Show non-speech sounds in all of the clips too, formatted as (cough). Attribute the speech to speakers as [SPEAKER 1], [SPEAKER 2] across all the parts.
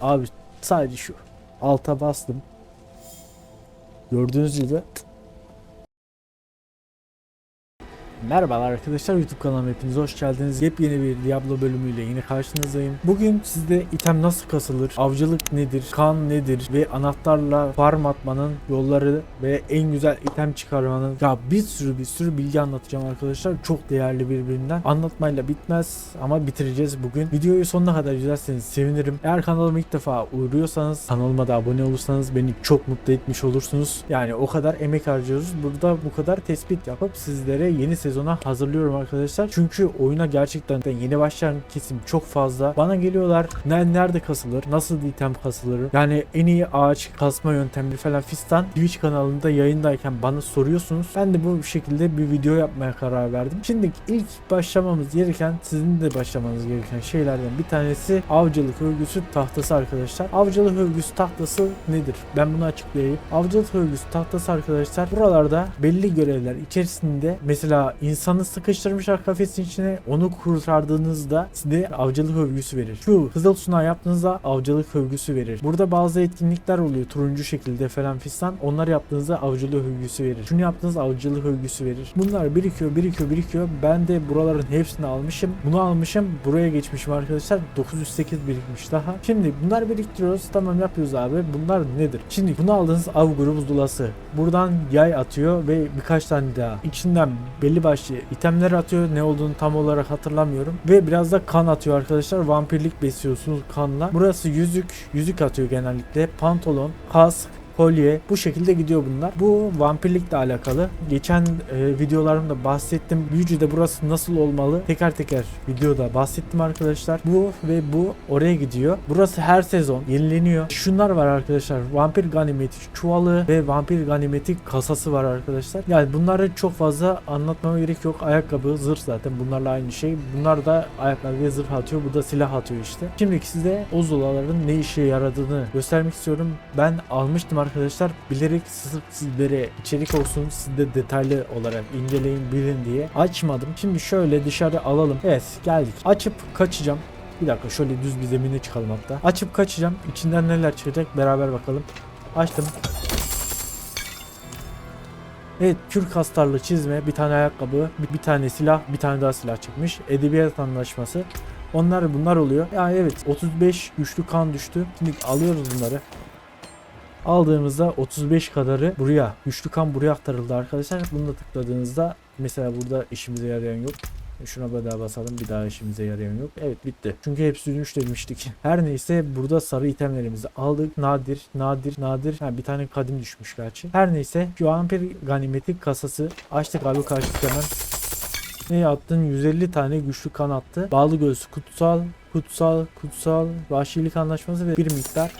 [SPEAKER 1] Abi sadece şu. Alta bastım. Gördüğünüz gibi. Merhabalar arkadaşlar YouTube kanalıma hepiniz hoş geldiniz. Yepyeni bir Diablo bölümüyle yine karşınızdayım. Bugün sizde item nasıl kasılır, avcılık nedir, kan nedir ve anahtarla farm atmanın yolları ve en güzel item çıkarmanın ya bir sürü bir sürü bilgi anlatacağım arkadaşlar. Çok değerli birbirinden. Anlatmayla bitmez ama bitireceğiz bugün. Videoyu sonuna kadar izlerseniz sevinirim. Eğer kanalıma ilk defa uğruyorsanız kanalıma da abone olursanız beni çok mutlu etmiş olursunuz. Yani o kadar emek harcıyoruz. Burada bu kadar tespit yapıp sizlere yeni sezona hazırlıyorum arkadaşlar. Çünkü oyuna gerçekten de yeni başlayan kesim çok fazla. Bana geliyorlar ne, nerede kasılır, nasıl item kasılır, yani en iyi ağaç kasma yöntemleri falan fistan Twitch kanalında yayındayken bana soruyorsunuz. Ben de bu şekilde bir video yapmaya karar verdim. Şimdi ilk başlamamız gereken, sizin de başlamanız gereken şeylerden bir tanesi avcılık örgüsü tahtası arkadaşlar. Avcılık örgüsü tahtası nedir? Ben bunu açıklayayım. Avcılık örgüsü tahtası arkadaşlar buralarda belli görevler içerisinde mesela insanı sıkıştırmışlar kafesin içine onu kurtardığınızda size avcılık övgüsü verir. Şu Kızıl Sunağı yaptığınızda avcılık övgüsü verir. Burada bazı etkinlikler oluyor turuncu şekilde falan fistan. Onlar yaptığınızda avcılık övgüsü verir. Şunu yaptığınız avcılık övgüsü verir. Bunlar birikiyor birikiyor birikiyor. Ben de buraların hepsini almışım. Bunu almışım. Buraya geçmişim arkadaşlar. 908 birikmiş daha. Şimdi bunlar biriktiriyoruz. Tamam yapıyoruz abi. Bunlar nedir? Şimdi bunu aldığınız av grubu zulası. Buradan yay atıyor ve birkaç tane daha. İçinden belli başlı itemler atıyor. Ne olduğunu tam olarak hatırlamıyorum. Ve biraz da kan atıyor arkadaşlar. Vampirlik besliyorsunuz kanla. Burası yüzük. Yüzük atıyor genellikle. Pantolon, kask, kolye bu şekilde gidiyor bunlar. Bu vampirlikle alakalı. Geçen e, videolarımda bahsettim. Büyücüde burası nasıl olmalı? Teker teker videoda bahsettim arkadaşlar. Bu ve bu oraya gidiyor. Burası her sezon yenileniyor. Şunlar var arkadaşlar. Vampir ganimeti çuvalı ve vampir ganimeti kasası var arkadaşlar. Yani bunları çok fazla anlatmama gerek yok. Ayakkabı, zırh zaten bunlarla aynı şey. Bunlar da ayakkabı ve zırh atıyor. Bu da silah atıyor işte. Şimdi size o zulaların ne işe yaradığını göstermek istiyorum. Ben almıştım. Bilerek sırf sizlere içerik olsun. Siz de detaylı olarak inceleyin bilin diye açmadım. Şimdi şöyle dışarı alalım. Evet geldik. Açıp kaçacağım. Bir dakika şöyle düz bir zemine çıkalım hatta. Açıp kaçacağım. İçinden neler çıkacak beraber bakalım. Açtım. Evet kürk hastarlı çizme, bir tane ayakkabı, bir, bir tane silah, bir tane daha silah çıkmış. Edebiyat anlaşması. Onlar bunlar oluyor. Ya evet 35 güçlü kan düştü. Şimdi alıyoruz bunları. Aldığımızda 35 kadarı buraya, güçlü kan buraya aktarıldı arkadaşlar. Bunu da tıkladığınızda mesela burada işimize yarayan yok. Şuna bir daha basalım bir daha işimize yarayan yok. Evet bitti. Çünkü hepsi dönüş demiştik. (laughs) Her neyse burada sarı itemlerimizi aldık. Nadir, nadir, nadir. Ha, bir tane kadim düşmüş gerçi. Her neyse şu vampir ganimeti kasası açtık abi karşılık hemen. Ne attın? 150 tane güçlü kan attı. Bağlı göğsü kutsal, kutsal, kutsal, vahşilik anlaşması ve bir miktar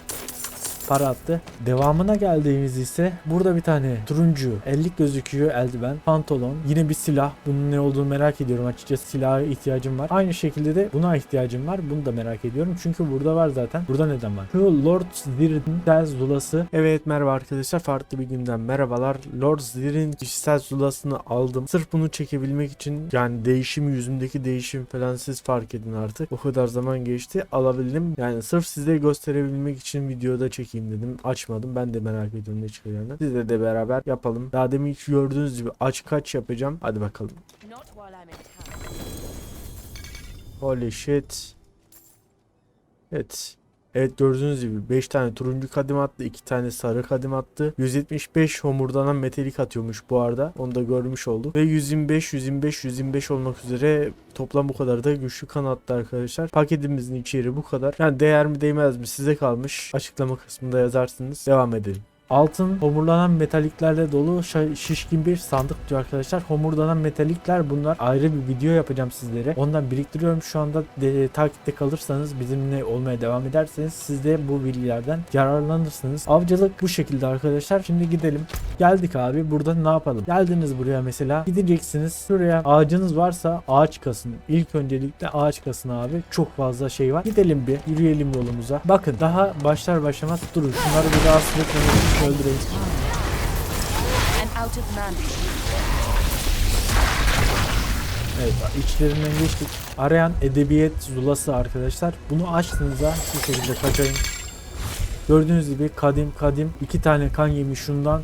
[SPEAKER 1] para attı. Devamına geldiğimiz ise burada bir tane turuncu ellik gözüküyor eldiven, pantolon, yine bir silah. Bunun ne olduğunu merak ediyorum açıkçası silaha ihtiyacım var. Aynı şekilde de buna ihtiyacım var. Bunu da merak ediyorum. Çünkü burada var zaten. Burada neden var? Şu Lord Zir'in kişisel zulası. Evet merhaba arkadaşlar. Farklı bir günden merhabalar. Lord Zir'in kişisel zulasını aldım. Sırf bunu çekebilmek için yani değişim yüzümdeki değişim falan siz fark edin artık. O kadar zaman geçti. Alabildim. Yani sırf size gösterebilmek için videoda çekeyim dedim. Açmadım. Ben de merak ediyorum ne çıkacağını. Sizle de beraber yapalım. Daha demin hiç gördüğünüz gibi aç kaç yapacağım. Hadi bakalım. Holy shit. Evet. Evet gördüğünüz gibi 5 tane turuncu kadim attı, 2 tane sarı kadim attı. 175 homurdanan metalik atıyormuş bu arada. Onu da görmüş olduk. Ve 125, 125, 125 olmak üzere toplam bu kadar da güçlü kan attı arkadaşlar. Paketimizin içeriği bu kadar. Yani değer mi değmez mi size kalmış. Açıklama kısmında yazarsınız. Devam edelim. Altın homurlanan metaliklerle dolu şişkin bir sandık diyor arkadaşlar. Homurlanan metalikler bunlar ayrı bir video yapacağım sizlere. Ondan biriktiriyorum şu anda de, takipte kalırsanız bizimle olmaya devam ederseniz siz de bu bilgilerden yararlanırsınız. Avcılık bu şekilde arkadaşlar. Şimdi gidelim. Geldik abi. Burada ne yapalım? Geldiniz buraya mesela. Gideceksiniz. Şuraya ağacınız varsa ağaç kasın. İlk öncelikle ağaç kasın abi. Çok fazla şey var. Gidelim bir. Yürüyelim yolumuza. Bakın daha başlar başlamaz durun. Şunları bir etmemek için öldüreyim. Evet içlerinden geçtik. Arayan edebiyat zulası arkadaşlar. Bunu açtığınızda bu şekilde kaçayım. Gördüğünüz gibi kadim kadim iki tane kan yemiş şundan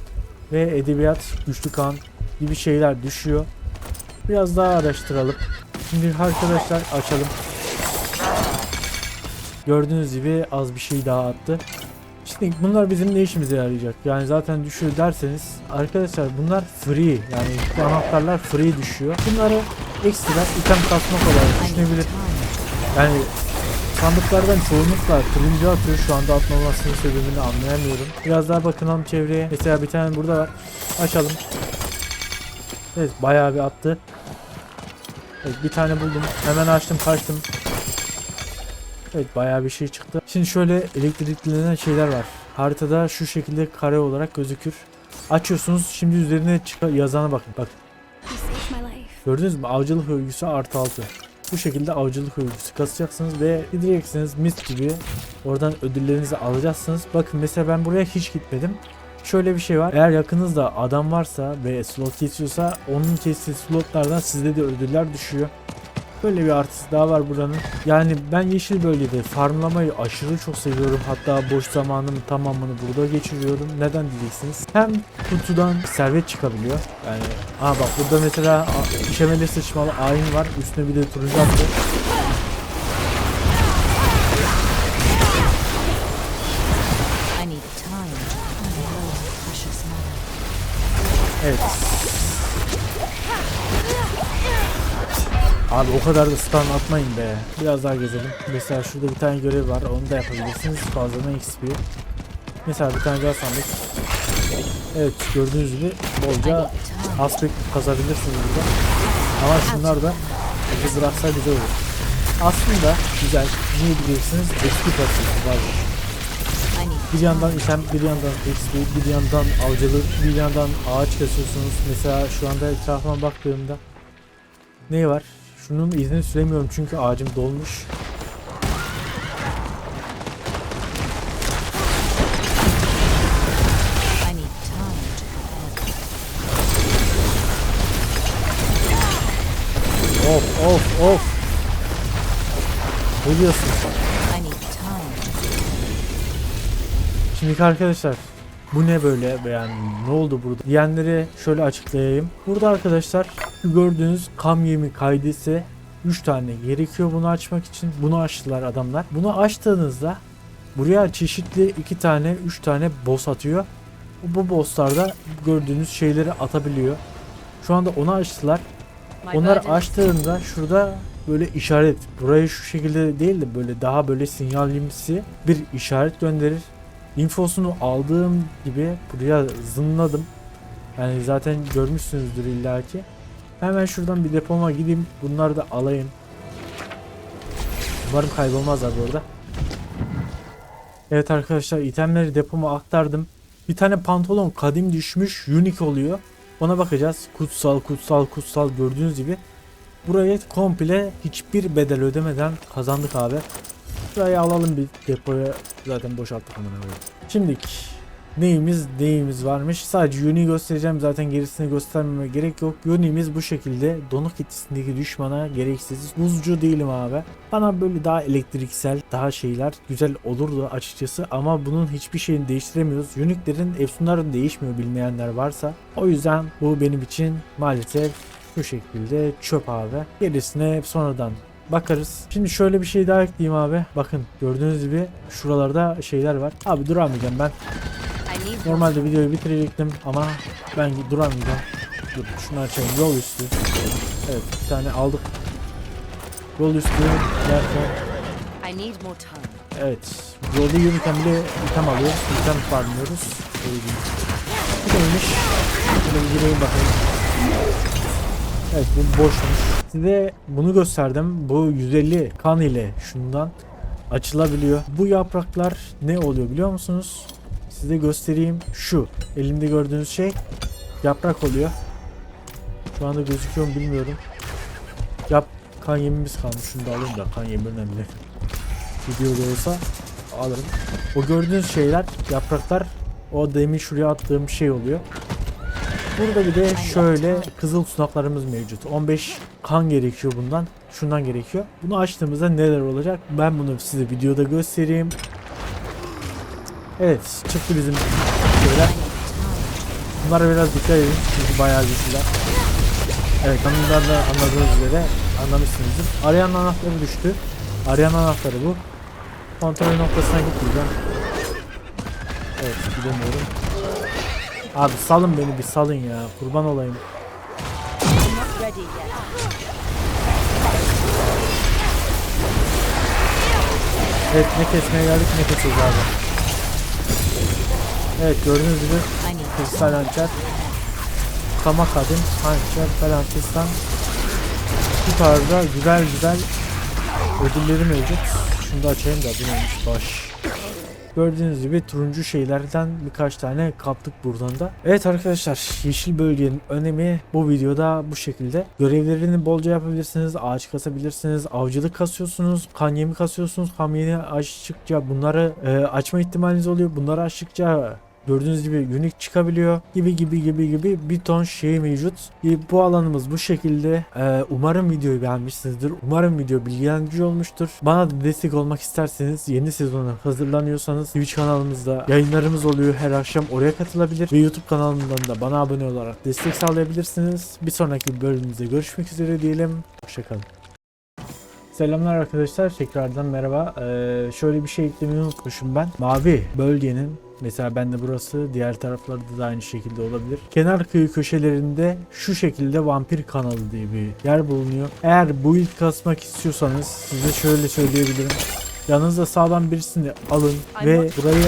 [SPEAKER 1] ve edebiyat güçlü kan gibi şeyler düşüyor. Biraz daha araştıralım. Şimdi arkadaşlar açalım. Gördüğünüz gibi az bir şey daha attı. Şimdi bunlar bizim ne işimize yarayacak? Yani zaten düşüyor derseniz arkadaşlar bunlar free yani bu anahtarlar free düşüyor. Bunları ekstra item kasmak olarak düşünebilir. Yani sandıklardan çoğunlukla turuncu atıyor şu anda atmamasının sebebini anlayamıyorum. Biraz daha bakınalım çevreye. Mesela bir tane burada var. Açalım. Evet bayağı bir attı. Evet bir tane buldum. Hemen açtım kaçtım. Evet bayağı bir şey çıktı. Şimdi şöyle elektriklenen şeyler var. Haritada şu şekilde kare olarak gözükür. Açıyorsunuz. Şimdi üzerine yazana bakın. Bak gördünüz mü? Avcılık övgüsü artı altı. Bu şekilde avcılık övgüsü kasacaksınız ve gideceksiniz mis gibi oradan ödüllerinizi alacaksınız. Bakın mesela ben buraya hiç gitmedim. Şöyle bir şey var. Eğer yakınızda adam varsa ve slot kesiyorsa onun kestiği slotlardan sizde de ödüller düşüyor. Böyle bir artısı daha var buranın. Yani ben yeşil bölgede farmlamayı aşırı çok seviyorum. Hatta boş zamanımın tamamını burada geçiriyorum. Neden diyeceksiniz? Hem kutudan servet çıkabiliyor. Yani aa bak burada mesela işemeli sıçmalı ayin var. Üstüne bir de turuncu attı. Evet. Abi o kadar da stun atmayın be. Biraz daha gezelim. Mesela şurada bir tane görev var. Onu da yapabilirsiniz. Fazladan XP. Mesela bir tane daha sandık. Evet gördüğünüz gibi bolca aspect kazabilirsiniz burada. Ama şunlar da bizi bıraksa güzel olur. Aslında güzel. Niye diyeceksiniz? XP kasıyorsun bazen. Bir yandan item, bir yandan XP, bir yandan avcılık, bir yandan ağaç kesiyorsunuz. Mesela şu anda etrafıma baktığımda ne var? Şunun izini süremiyorum çünkü ağacım dolmuş. Of of of. Ne diyorsun? Şimdi arkadaşlar bu ne böyle yani ne oldu burada diyenleri şöyle açıklayayım. Burada arkadaşlar şu gördüğünüz kam yemi kaydı ise 3 tane gerekiyor bunu açmak için. Bunu açtılar adamlar. Bunu açtığınızda buraya çeşitli 2 tane 3 tane boss atıyor. Bu bosslar da gördüğünüz şeyleri atabiliyor. Şu anda onu açtılar.
[SPEAKER 2] İs
[SPEAKER 1] açtığında şurada böyle işaret burayı şu şekilde değil de böyle daha böyle sinyalimsi bir işaret gönderir. Infosunu aldığım gibi buraya zınladım. Yani zaten görmüşsünüzdür illaki. Hemen şuradan bir depoma gideyim. Bunları da alayım. Umarım kaybolmazlar bu arada. Evet arkadaşlar itemleri depoma aktardım. Bir tane pantolon kadim düşmüş unique oluyor. Ona bakacağız. Kutsal kutsal kutsal gördüğünüz gibi. Burayı komple hiçbir bedel ödemeden kazandık abi. Burayı alalım bir depoya zaten boşalttık amına koyayım. Şimdilik neyimiz neyimiz varmış. Sadece Yuni'yi göstereceğim zaten gerisini göstermeme gerek yok. Yuni'miz bu şekilde donuk etkisindeki düşmana gereksiz. Buzcu değilim abi. Bana böyle daha elektriksel daha şeyler güzel olurdu açıkçası ama bunun hiçbir şeyini değiştiremiyoruz. Unique'lerin efsunların değişmiyor bilmeyenler varsa. O yüzden bu benim için maalesef bu şekilde çöp abi. Gerisine sonradan bakarız. Şimdi şöyle bir şey daha ekleyeyim abi. Bakın gördüğünüz gibi şuralarda şeyler var. Abi duramayacağım ben. Normalde videoyu bitirecektim ama ben duramayacağım. Dur şunu açayım. Yol üstü. Evet bir tane aldık. Yol üstü derken evet yolda yürürken bile item alıyoruz. İtem farmlıyoruz. Bu neymiş? Şöyle bir gireyim bakayım. Evet bu boşmuş. Size bunu gösterdim. Bu 150 kan ile şundan açılabiliyor. Bu yapraklar ne oluyor biliyor musunuz? Size göstereyim. Şu elimde gördüğünüz şey yaprak oluyor. Şu anda gözüküyor mu bilmiyorum. Yap kan yemimiz kalmış. Şunu da alayım da kan yemi önemli. Videoda olsa alırım. O gördüğünüz şeyler yapraklar o demin şuraya attığım şey oluyor. Burada bir de şöyle kızıl sunaklarımız mevcut. 15 kan gerekiyor bundan. Şundan gerekiyor. Bunu açtığımızda neler olacak? Ben bunu size videoda göstereyim. Evet çıktı bizim şeyler. Bunlara biraz dikkat edin çünkü bayağı güçlüler. Evet tanımdan da anladığınız üzere anlamışsınızdır. Arayan anahtarı düştü. Arayan anahtarı bu. Kontrol noktasına gitmeyeceğim. Evet gidemiyorum. Abi salın beni bir salın ya. Kurban olayım. Evet ne kesmeye geldik ne keseceğiz abi. Evet gördüğünüz gibi kristal hançer. Kama kadın hançer falan fistan. Bu tarzda güzel güzel ödülleri mevcut. Şunu da açayım da bu neymiş baş. Gördüğünüz gibi turuncu şeylerden birkaç tane kaptık buradan da. Evet arkadaşlar yeşil bölgenin önemi bu videoda bu şekilde. Görevlerini bolca yapabilirsiniz. Ağaç kasabilirsiniz. Avcılık kasıyorsunuz. Kan yemi kasıyorsunuz. Kan yemi açtıkça bunları e, açma ihtimaliniz oluyor. Bunları açtıkça Gördüğünüz gibi unique çıkabiliyor gibi gibi gibi gibi bir ton şey mevcut. E, Bu alanımız bu şekilde. E, umarım videoyu beğenmişsinizdir. Umarım video bilgilendirici olmuştur. Bana da destek olmak isterseniz yeni sezona hazırlanıyorsanız Twitch kanalımızda yayınlarımız oluyor her akşam oraya katılabilir ve YouTube kanalımdan da bana abone olarak destek sağlayabilirsiniz. Bir sonraki bölümümüzde görüşmek üzere diyelim. Hoşçakalın. Selamlar arkadaşlar tekrardan merhaba. Ee, şöyle bir şey eklemeyi unutmuşum ben. Mavi bölgenin mesela bende burası diğer taraflarda da aynı şekilde olabilir. Kenar kıyı köşelerinde şu şekilde vampir kanalı diye bir yer bulunuyor. Eğer bu ilk kasmak istiyorsanız size şöyle söyleyebilirim. Yanınıza sağlam birisini alın ve burayı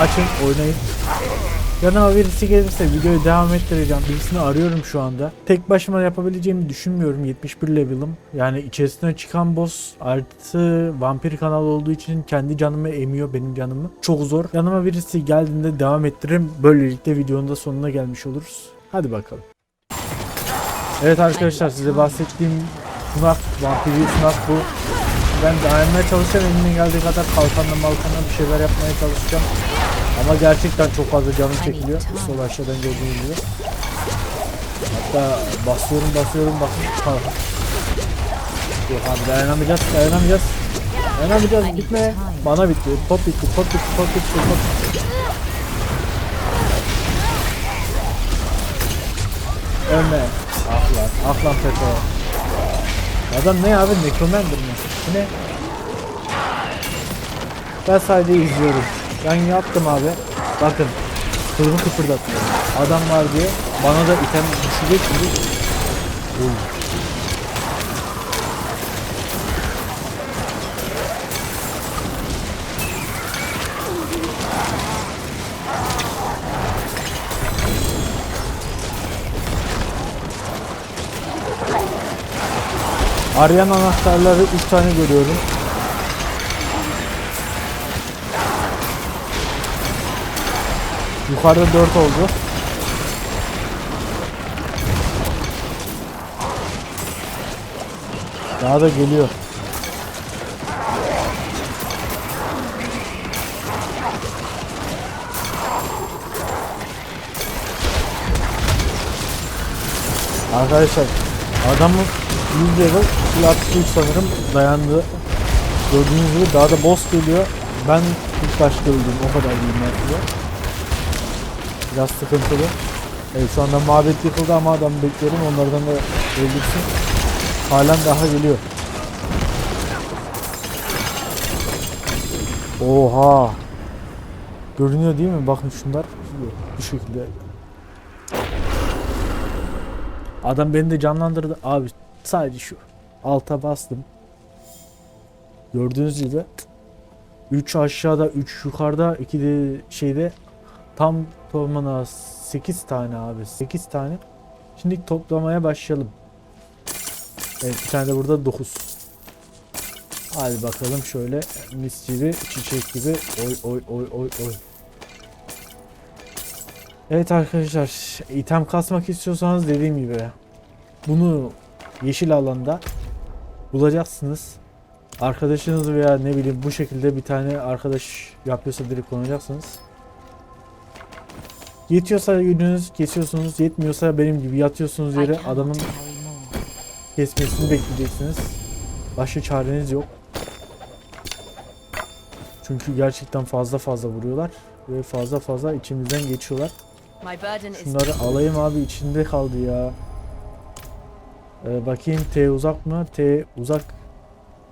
[SPEAKER 1] açın oynayın. Yanıma birisi gelirse videoyu devam ettireceğim. Birisini arıyorum şu anda. Tek başıma yapabileceğimi düşünmüyorum. 71 level'ım. Yani içerisine çıkan boss artı vampir kanal olduğu için kendi canımı emiyor benim canımı. Çok zor. Yanıma birisi geldiğinde devam ettiririm. Böylelikle videonun da sonuna gelmiş oluruz. Hadi bakalım. Evet arkadaşlar size bahsettiğim sunak, vampiri sunak bu. Ben dayanmaya çalışacağım elimden geldiği kadar kalkanla malkanla bir şeyler yapmaya çalışacağım. Ama gerçekten çok fazla canım çekiliyor. Sol aşağıdan gördüğünüz gibi. Hatta basıyorum basıyorum bakın. Yok abi dayanamayacağız dayanamayacağız. Dayanamayacağız gitme. Bana bitti. Top bitti top bitti top bitti top bitti. Ölme. Ah lan ah lan Peto. Adam ne abi Necromancer mi? Bu ne? Ben sadece izliyorum. Ben yaptım abi. Bakın. Kılımı kıpırdatmıyor. Adam var diye bana da item düşecek gibi. Oy. Arayan anahtarları 3 tane görüyorum. Yukarıda 4 oldu. Daha da geliyor. Arkadaşlar adamın 100 level plat 3 sanırım dayandı. Gördüğünüz gibi daha da boss geliyor. Ben ilk başta öldüm o kadar diyeyim size. Biraz sıkıntılı. Evet şu anda mabet yıkıldı ama adam bekliyorum onlardan da öldürsün. Halen daha geliyor. Oha. Görünüyor değil mi? Bakın şunlar bu şekilde. Adam beni de canlandırdı. Abi sadece şu. Alta bastım. Gördüğünüz gibi 3 aşağıda 3 yukarıda 2 de şeyde tam toplamına 8 tane abi 8 tane. Şimdi toplamaya başlayalım. Evet bir tane de burada 9. Hadi bakalım şöyle mis gibi çiçek gibi oy oy oy oy oy. Evet arkadaşlar item kasmak istiyorsanız dediğim gibi bunu yeşil alanda bulacaksınız. Arkadaşınız veya ne bileyim bu şekilde bir tane arkadaş yapıyorsa direkt konacaksınız. Yetiyorsa gününüz kesiyorsunuz, yetmiyorsa benim gibi yatıyorsunuz yere adamın kesmesini bekleyeceksiniz. Başka çareniz yok. Çünkü gerçekten fazla fazla vuruyorlar ve fazla fazla içimizden geçiyorlar. Şunları alayım abi içinde kaldı ya. Ee, bakayım T uzak mı? T uzak.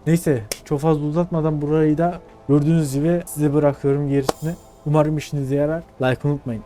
[SPEAKER 1] Neyse çok fazla uzatmadan burayı da gördüğünüz gibi size bırakıyorum gerisini. Umarım işinize yarar. Like unutmayın.